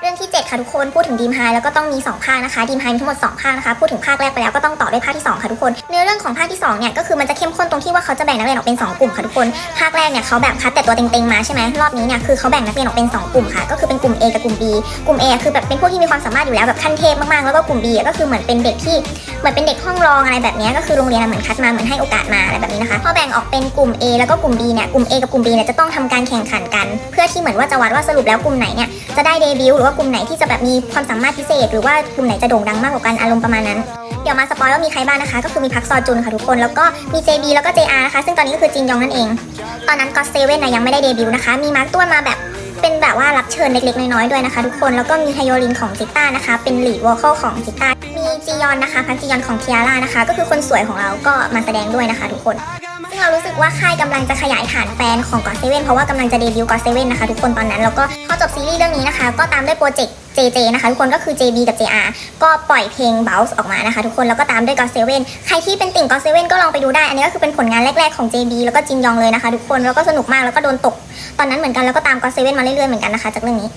เรื่องที่ 7 ค่ะทุกคนพูดถึงดีมไฮแล้วก็ต้องมี 2 ภาคนะคะดีมไฮมีทั้งหมด 2 ภาคนะคะ พูดถึงภาคแรกไปแล้วก็ต้องต่อด้วยภาคที่ 2 ค่ะทุกคน เนื้อเรื่องของภาคที่2เนี่ยก็คือมันจะเข้มข้นตรงที่ว่าเขาจะแบ่งนักเรียนออกเป็น 2 กลุ่มค่ะทุกคน ภาคแรกเนี่ยเขาแบบคัดแต่ตัวเต็งๆมาใช่ไหมรอบนี้เนี่ยคือเขาแบ่งนักเรียนออกเป็น 2 กลุ่มค่ะ ก็คือเป็นกลุ่ม A กับกลุ่ม B กลุ่ม A คือแบบเป็นพวกที่มีความสามารถอยู่แล้วแบบขั้นเทพมากๆแล้วก็กลุ่ม B ก็คือเหมือนเป็นเด็กที่เหมือนเป็นเด็กห้องรองอะไรแบบนี้ก็คือโรงเรียนเหมือนคัดมาเหมือนให้โอกาสมาอะไรแบบนี้นะคะพอแบ่งออกเป็นกลุ่ม A แล้วก็กลุ่ม B เนี่ยกลุ่ม A กับกลุ่ม B เนี่ยจะต้องทำการแข่งขันกัน เพื่อที่เหมือนว่าจะวัดว่าสรุปแล้วกลุ่มไหนเนี่ยจะได้เดบิวต์หรือว่ากลุ่มไหนที่จะแบบมีความสามารถพิเศษ หรือว่ากลุ่มไหนจะโด่งดังมากกว่ากันอารมณ์ประมาณนั้นเดี๋ยวมาสปอยว่ามีใครบ้างนะคะ ก็คือมีพักซอจุนค่ะทุกคน แล้วก็มี JB แล้วก็ JR นะคะ ซึ่งตอนนี้ก็คือจินยองนั่นเอง ตอนนั้นก็เซเว่นนะยังไม่ได้เดบิวต์นะคะ มีมาร์คตัวนมาแบบเป็นแบบว่ารับเชิญเล็กๆ น้อยๆ ด้วยนะคะ ทุกคน แล้วก็มีไฮโยลินของจิต้านะคะ เป็นหลีดวอลคอลของจิต้า จียอนนะคะพักจียอนของเทียร่านะคะ ก็คือคนสวยของเราก็มาแสดงด้วยนะคะทุกคน ซึ่งเรารู้สึกว่าค่ายกำลังจะขยายฐานแฟนของก็เซเว่นเพราะว่ากำลังจะเดบิวต์ก็เซเว่นนะคะทุกคนตอนนั้น แล้วก็พอจบซีรีส์เรื่องนี้นะคะ ก็ตามด้วยโปรเจกต์ JJ นะคะทุกคนก็คือ JB กับ JR ก็ปล่อยเพลง Bounce ออกมานะคะทุกคนแล้วก็ตามด้วย God Seven ใครที่เป็นติ่ง God Seven ก็ลองไปดูได้ อันนี้ก็คือเป็นผลงานแรก ๆ ของ JB แล้วก็จินยองเลยนะคะทุกคนแล้วก็สนุกมากแล้วก็โดนตก ตอนนั้นเหมือนกันแล้วก็ตาม God Seven มาเรื่อยๆเหมือนกันนะคะจากเรื่องนี้